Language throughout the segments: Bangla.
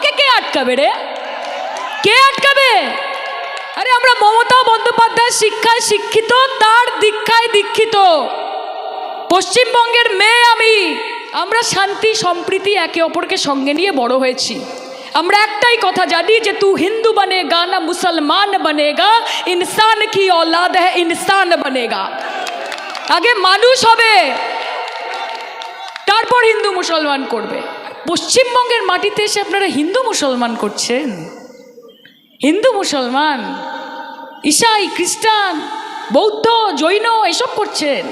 আমাকে কে আটকাবে রে কে আটকাবে আরে আমরা মমতা বন্দ্যোপাধ্যায় শিক্ষায় শিক্ষিত তার দীক্ষায় দীক্ষিত পশ্চিমবঙ্গের মেয়ে আমি আমরা শান্তি সম্প্রীতি একে অপরকে সঙ্গে নিয়ে বড় হয়েছি আমরা একটাই কথা জানি যে তু হিন্দু বনেগা না মুসলমান বনেগা ইনসান কি औलाद है ইনসান বনেগা আগে মানুষ হবে তারপর হিন্দু মুসলমান করবে পশ্চিমবঙ্গের মাটিতে এসে আপনারা হিন্দু মুসলমান করছেন? হিন্দু মুসলমান ঈসাই খ্রিস্টান, বৌদ্ধ, জৈন এসব করছেন?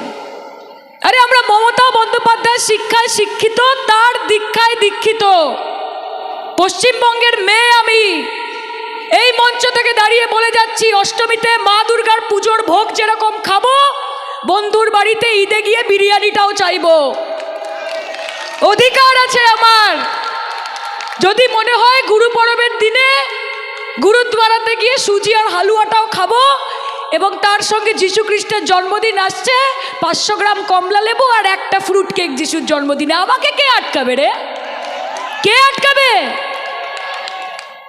আরে আমরা মমতা বন্দ্যোপাধ্যায় শিক্ষায় শিক্ষিত, তার দীক্ষায় দীক্ষিত। পশ্চিমবঙ্গের মেয়ে আমি। এই মঞ্চ থেকে দাঁড়িয়ে বলে যাচ্ছি, অষ্টমীতে মা দুর্গার পুজোর ভোগ যেরকম খাব, বন্ধুর বাড়িতে ঈদে গিয়ে বিরিয়ানিটাও চাইব। অধিকার আছে আমার। যদি মনে হয় গুরু পরবের দিনে গুরুদ্বারাতে গিয়ে সুজি আর হালুয়াটাও খাব এবং তার সঙ্গে যীশু খ্রিস্টের জন্মদিন আসছে, পাঁচশো গ্রাম কমলা লেবু আর একটা ফ্রুট কেক যিশুর জন্মদিনে, আমাকে কে আটকাবে রে? কে আটকাবে?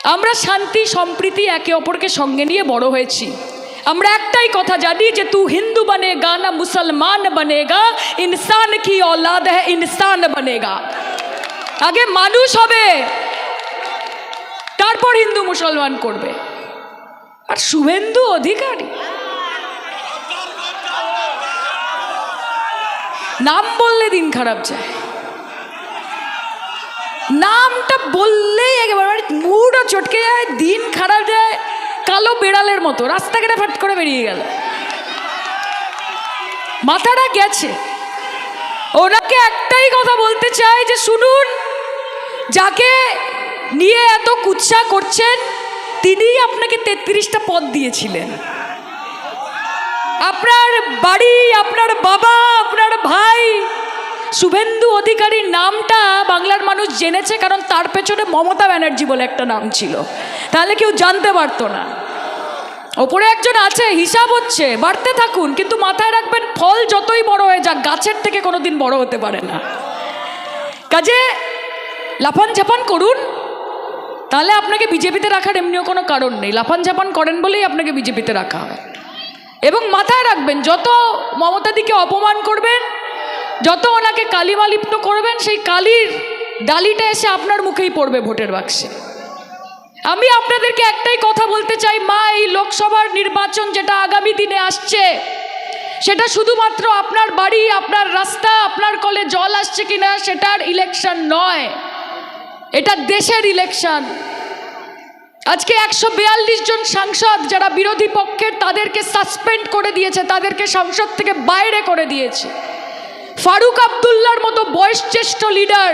আমরা শান্তি, সম্প্রীতি একে অপরকে সঙ্গে নিয়ে বড় হয়েছি। আমরা একটাই কথা জানি যে তু হিন্দু বনেগা না মুসলমান বনেগা ইনসান কি औलाद है ইনসান বনেগা আগে মানুষ হবে তারপর হিন্দু মুসলমান করবে আর শুভেন্দু অধিকারী নাম বললে দিন খারাপ যায় নামটা বললেই একেবারে মুডও চটকে যায় দিন খারাপ যায় কালো বেড়ালের মতো রাস্তাঘাটে ফাট করে বেরিয়ে গেল। মাথাটা গেছে। ওনাকে একটাই কথা বলতে চাই যে, শুনুন, যাকে নিয়ে এত কুৎসা করছেন, তিনিই আপনাকে তেত্রিশটা পদ দিয়েছিলেন। আপনার বাড়ি, আপনার বাবা, আপনার ভাই, শুভেন্দু অধিকারীর নামটা বাংলার মানুষ জেনেছে, কারণ তার পেছনে মমতা ব্যানার্জি বলে একটা নাম ছিল। তাহলে কেউ জানতে পারতো না। ওপরে একজন আছে, হিসাব হচ্ছে, বাড়তে থাকুন, কিন্তু মাথায় রাখবেন ফল যতই বড় হয়ে যাক, গাছের থেকে কোনোদিন বড় হতে পারে না। কাজে, লাফান ঝাপান করুন, তাহলে আপনাকে বিজেপিতে রাখার এমনিও কোনো কারণ নেই। লাফান ঝাপান করেন বলেই আপনাকে বিজেপিতে রাখা হয় এবং মাথায় রাখবেন, যত মমতাদিকে অপমান করবেন, যত ওনাকে কালিমালিপ্ত করবেন, সেই কালির ডালিটা এসে আপনার মুখেই পড়বে ভোটের বাক্সে। আমি আপনাদেরকে একটাই কথা বলতে চাই, মা, এই লোকসভার নির্বাচন যেটা আগামী দিনে আসছে, সেটা শুধুমাত্র আপনার বাড়ি, আপনার রাস্তা, আপনার কলে জল আসছে কিনা সেটার ইলেকশন নয়, এটা দেশের ইলেকশন আজকে একশো বিয়াল্লিশ জন সাংসদ যারা বিরোধী পক্ষের, তাদেরকে সাসপেন্ড করে দিয়েছে, তাদেরকে সংসদ থেকে বাইরে করে দিয়েছে। ফারুক আবদুল্লার মতো বয়সজ্যেষ্ঠ লিডার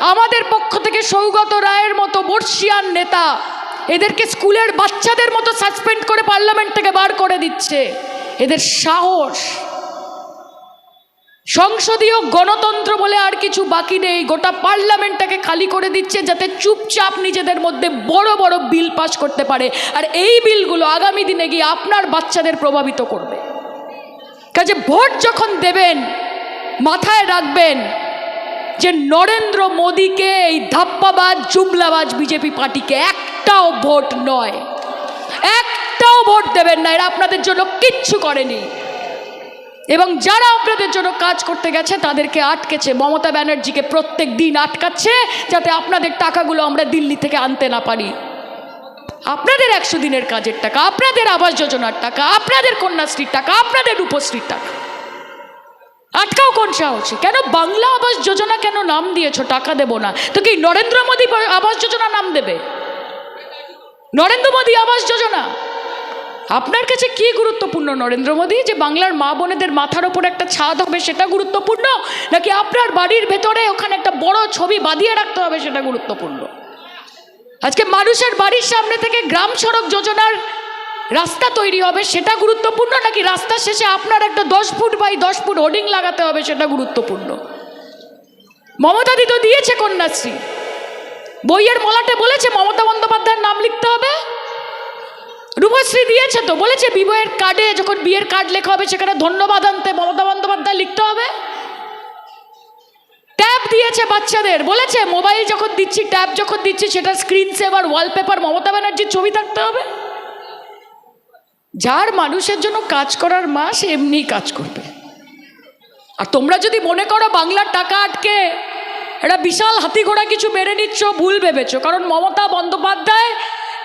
আমাদের পক্ষ থেকে সৌগত রায়ের মতো বর্ষিয়ান নেতা এদেরকে স্কুলের বাচ্চাদের মতো সাসপেন্ড করে পার্লামেন্ট থেকে বার করে দিচ্ছে। এদের সাহস। সংসদীয় গণতন্ত্র বলে আর কিছু বাকি নেই। গোটা পার্লামেন্টটাকে খালি করে দিচ্ছে যাতে চুপচাপ নিজেদের মধ্যে বড় বড় বিল পাস করতে পারে। আর এই বিলগুলো আগামী দিনে গিয়ে আপনার বাচ্চাদের প্রভাবিত করবে। কাজে ভোট যখন দেবেন, মাথায় রাখবেন যে নরেন্দ্র মোদীকে এই ধাপ্পাবাজ, জুমলাবাজ বিজেপি পার্টিকে একটাও ভোট নয়। একটাও ভোট দেবেন না, এরা আপনাদের জন্য কিচ্ছু করেনি। এবং যারা আপনাদের জন্য কাজ করতে গেছে, তাদেরকে আটকেছে। মমতা ব্যানার্জিকে প্রত্যেক দিন আটকাচ্ছে, যাতে আপনাদের টাকাগুলো আমরা দিল্লি থেকে আনতে না পারি। আপনাদের একশো দিনের কাজের টাকা, আপনাদের আবাস যোজনার টাকা, আপনাদের কন্যাশ্রীর টাকা, আপনাদের রূপশ্রীর টাকা। আটকাও কোন সাহসে? কেন বাংলা আবাস যোজনা কেন নাম দিয়েছ? টাকা দেবো না। তো কি নরেন্দ্র মোদী আবাস যোজনা নাম দেবে? নরেন্দ্র মোদী আবাস যোজনা? আপনার কাছে কি গুরুত্বপূর্ণ নরেন্দ্র মোদী? যে বাংলার মা বোনেদের মাথার ওপর একটা ছাদ হবে, সেটা গুরুত্বপূর্ণ? নাকি আপনার বাড়ির ভেতরে ওখানে একটা বড় ছবি বাঁধিয়ে রাখতে হবে, সেটা গুরুত্বপূর্ণ? আজকে মানুষের বাড়ির সামনে থেকে গ্রাম সড়ক যোজনার রাস্তা তৈরি হবে, সেটা গুরুত্বপূর্ণ নাকি রাস্তার শেষে আপনার একটা দশ ফুট বাই দশ ফুট হোর্ডিং লাগাতে হবে, সেটা গুরুত্বপূর্ণ? মমতাদি তো দিয়েছে কন্যাশ্রী। বইয়ের মলাটে বলেছে মমতা বন্দ্যোপাধ্যায়ের নাম লিখতে হবে। রূপশ্রী দিয়েছে তো, বলেছে বিবাহের কার্ডে যখন বিয়ের কার্ড লেখা হবে, সেখানে ধন্যবাদ আনতে মমতা বন্দ্যোপাধ্যায় লিখতে হবে। ট্যাব দিয়েছে বাচ্চাদের, বলেছে মোবাইল যখন দিচ্ছি, ট্যাব যখন দিচ্ছি সেটা স্ক্রিন সেভার ওয়ালপেপার মমতা ব্যানার্জির ছবি থাকতে হবে। যার মানুষের জন্য কাজ করার মা, সে এমনিই কাজ করবে। আর তোমরা যদি মনে করো বাংলার টাকা আটকে এটা বিশাল হাতি ঘোড়া কিছু মেরে নিচ্ছ, ভুল ভেবেছো। কারণ মমতা বন্দ্যোপাধ্যায়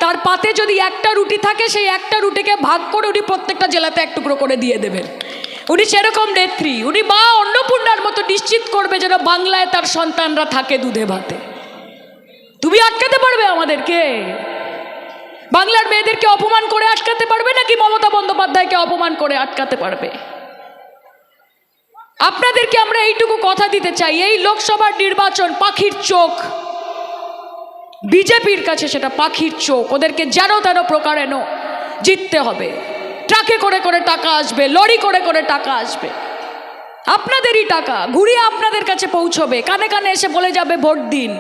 তার পাতে যদি একটা রুটি থাকে, সেই একটা রুটিকে ভাগ করে উনি প্রত্যেকটা জেলাতে এক টুকরো করে দিয়ে দেবেন। উনি সেরকম নেত্রী। উনি মা অন্নপূর্ণার মতো নিশ্চিত করবে যেন বাংলায় তার সন্তানরা থাকে দুধে ভাতে। তুমি আটকাতে পারবে আমাদেরকে। বাংলার মেয়েদেরকে অপমান করে আটকাতে পারবে নাকি মমতা বন্দ্যোপাধ্যায়কে অপমান করে আটকাতে পারবে? আপনাদেরকে আমরা এইটুকু কথা দিতে চাই, এই লোকসভার নির্বাচন পাখির চোখ। বিজেপির কাছে সেটা পাখির চোখ, ওদেরকে যেন তেন প্রকারেণ জিততে হবে। ট্রাকে করে করে টাকা আসবে, লরি করে করে টাকা আসবে। আপনাদেরই টাকা, ঘুরিয়ে আপনাদের কাছে পৌঁছবে, কানে কানে এসে বলে যাবে ভোট দিন।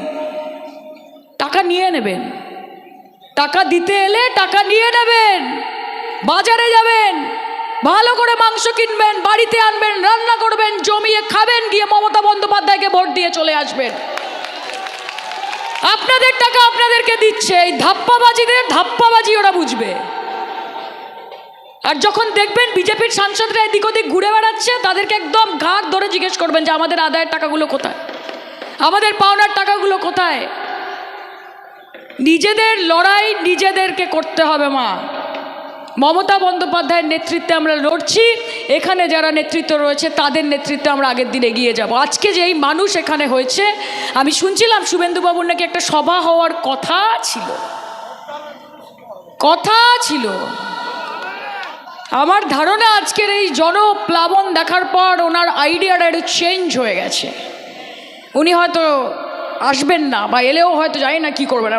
টাকা নিয়ে নেবেন। টাকা দিতে এলে টাকা নিয়ে নেবেন, বাজারে যাবেন, ভালো করে মাংস কিনবেন, বাড়িতে আনবেন, রান্না করবেন, জমিয়ে খাবেন, গিয়ে মমতা বন্দ্যোপাধ্যায়কে ভোট দিয়ে চলে আসবেন। আপনাদের টাকা আপনাদেরকে দিচ্ছে, এই ধাপ্পাবাজিদের ধাপ্পাবাজি ওরা বুঝবে। আর যখন দেখবেন বিজেপির সাংসদরা এদিক ওদিক ঘুরে বেড়াচ্ছে, তাদেরকে একদম ঘাট ধরে জিজ্ঞেস করবেন যে, আমাদের আদায়ের টাকাগুলো কোথায়? আমাদের পাওনার টাকাগুলো কোথায়? নিজেদের লড়াই নিজেদেরকে করতে হবে, মা। মমতা বন্দ্যোপাধ্যায়ের নেতৃত্বে আমরা লড়ছি, এখানে যারা নেতৃত্ব রয়েছে, তাদের নেতৃত্বে আমরা আগের দিন এগিয়ে যাব। আজকে যে এই মানুষ এখানে হয়েছে, আমি শুনছিলাম শুভেন্দুবাবুর নাকি একটা সভা হওয়ার কথা ছিল। কথা ছিল। আমার ধারণা আজকের এই জনপ্লাবন দেখার পর ওনার আইডিয়াটা একটু চেঞ্জ হয়ে গেছে। উনি হয়তো আসবেন না বা এলেও হয়তো জানি না কী করবেন।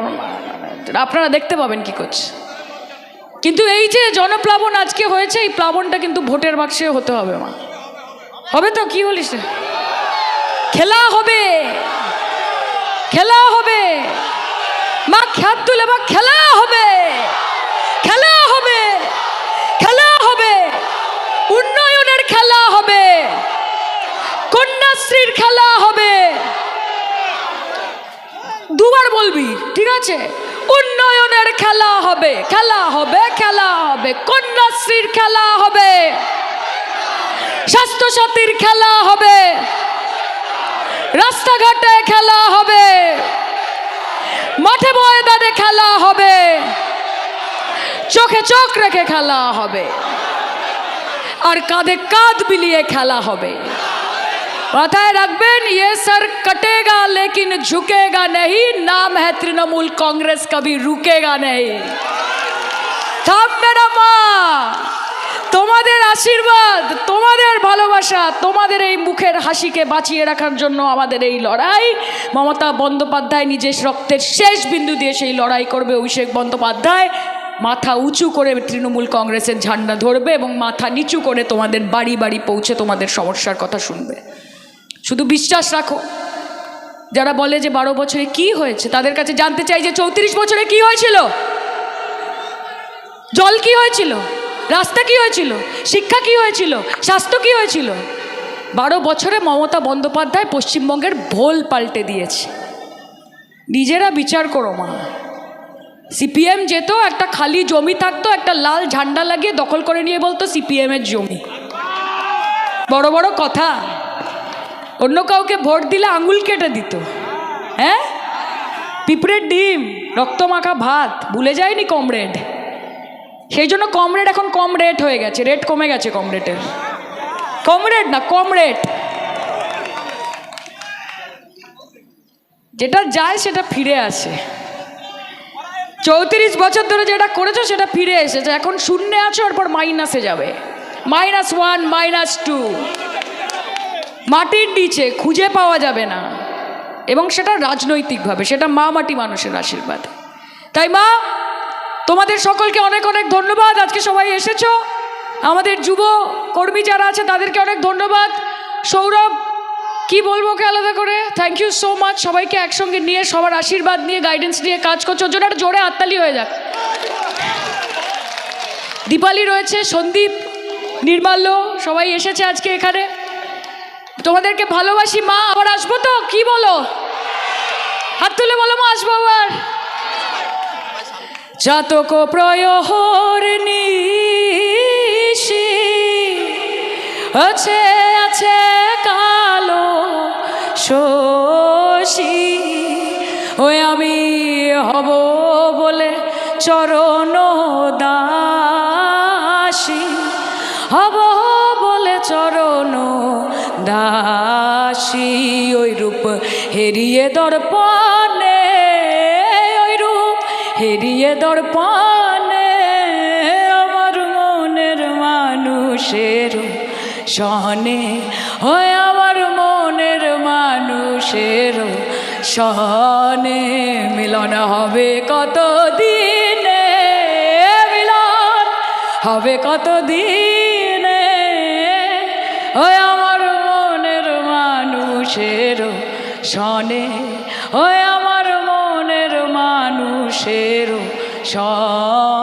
আপনারা দেখতে পাবেন কি করছে। কিন্তু এই যে জনপ্লাবন আজকে হয়েছে, এই প্লাবনটা কিন্তু ভোটের বাক্সে হতে হবে মা। হবে তো, কি বলিস খেলা হবে। খেলা হবে। মা খ্যাত তুলে বা খেলা হবে খেলা হবে খেলা হবে উন্নয়নের খেলা হবে কন্যাশ্রীর খেলা হবে দুবার বলবি ঠিক আছে? উন্নয়নের খেলা হবে খেলা হবে খেলা হবে। কন্যাশ্রীর খেলা হবে। স্বাস্থ্যসাথীর খেলা হবে। রাস্তাঘাটে খেলা হবে। মাঠে ময়দানে খেলা হবে। চোখে চোখ রেখে খেলা হবে। আর কাঁধে কাঁধ মিলিয়ে খেলা হবে। মাথায় রাখবেন ये सर कटेगा लेकिन झुकेगा नहीं नाम है तृणमूल कांग्रेस कभी रुकेगा नहीं থামবে না মা তোমাদের আশীর্বাদ তোমাদের ভালোবাসা তোমাদের এই মুখের হাসিকে বাঁচিয়ে রাখার জন্য আমাদের এই লড়াই মমতা বন্দ্যোপাধ্যায় নিজের রক্তের শেষ বিন্দু দিয়ে সেই লড়াই করবে অভিষেক বন্দ্যোপাধ্যায় মাথা উঁচু করে তৃণমূল কংগ্রেসের ঝান্ডা ধরবে এবং মাথা নিচু করে তোমাদের বাড়ি বাড়ি পৌঁছে তোমাদের সমস্যার কথা শুনবে শুধু বিশ্বাস রাখো। যারা বলে যে বারো বছরে কি হয়েছে, তাদের কাছে জানতে চাই যে চৌত্রিশ বছরে কি হয়েছিল? জল কি হয়েছিল? রাস্তা কি হয়েছিল? শিক্ষা কি হয়েছিল? স্বাস্থ্য কি হয়েছিল? বারো বছরে মমতা বন্দ্যোপাধ্যায় পশ্চিমবঙ্গের ভোল পাল্টে দিয়েছে। নিজেরা বিচার করো মা। সিপিএম যেত, একটা খালি জমি থাকতো, একটা লাল ঝান্ডা লাগিয়ে দখল করে নিয়ে বলতো সিপিএমের জমি। বড় বড় কথা। অন্য কাউকে ভোট দিলে আঙুল কেটে দিত। হ্যাঁ? পিঁপড়ের ডিম রক্তমাখা ভাত, ভুলে যায়নি কমরেড। সেই জন্য কমরেড এখন কম রেট হয়ে গেছে, রেট কমে গেছে কমরেডের। কমরেড না কম রেট যেটা যায় সেটা ফিরে আসে। চৌত্রিশ বছর ধরে যেটা করেছ সেটা ফিরে এসেছে। এখন শূন্যে আছো, এরপর মাইনাসে যাবে। Minus one, minus two. মাটির নিচে খুঁজে পাওয়া যাবে না। এবং সেটা রাজনৈতিকভাবে, সেটা মা মাটি মানুষের আশীর্বাদ। তাই মা, তোমাদের সকলকে অনেক অনেক ধন্যবাদ। আজকে সবাই এসেছ। আমাদের যুব কর্মী যারা আছে, তাদেরকে অনেক ধন্যবাদ। সৌরভ, কি বলব ওকে আলাদা করে? থ্যাংক ইউ সো মাচ সবাইকে একসঙ্গে নিয়ে, সবার আশীর্বাদ নিয়ে গাইডেন্স নিয়ে কাজ করছ। জন্য একটা জোরে হাততালি হয়ে যাক। দীপালি রয়েছে, সন্দীপ, নির্মাল্য, সবাই এসেছে আজকে এখানে। তোমাদেরকে ভালোবাসি, মা, আবার আসব তো? কি বলো? হাত তুলে বলো, মা, আসব আবার। জাতক প্রয়হর নিশি, আছে আছে কালো শশী। ওই আমি হব বলে চরণ দাসী দাসী ওই রূপ হেরিয়ে দর্পণে, ওই রূপ হেরিয়ে দর্পণে, আমার মনের মানুষের সহনে হয় আমার মনের মানুষের সহনে, মিলন হবে কত দিনে মিলন হবে কত দিনে মনের মানুষের সনে ওই আমার মনের মানুষের সনে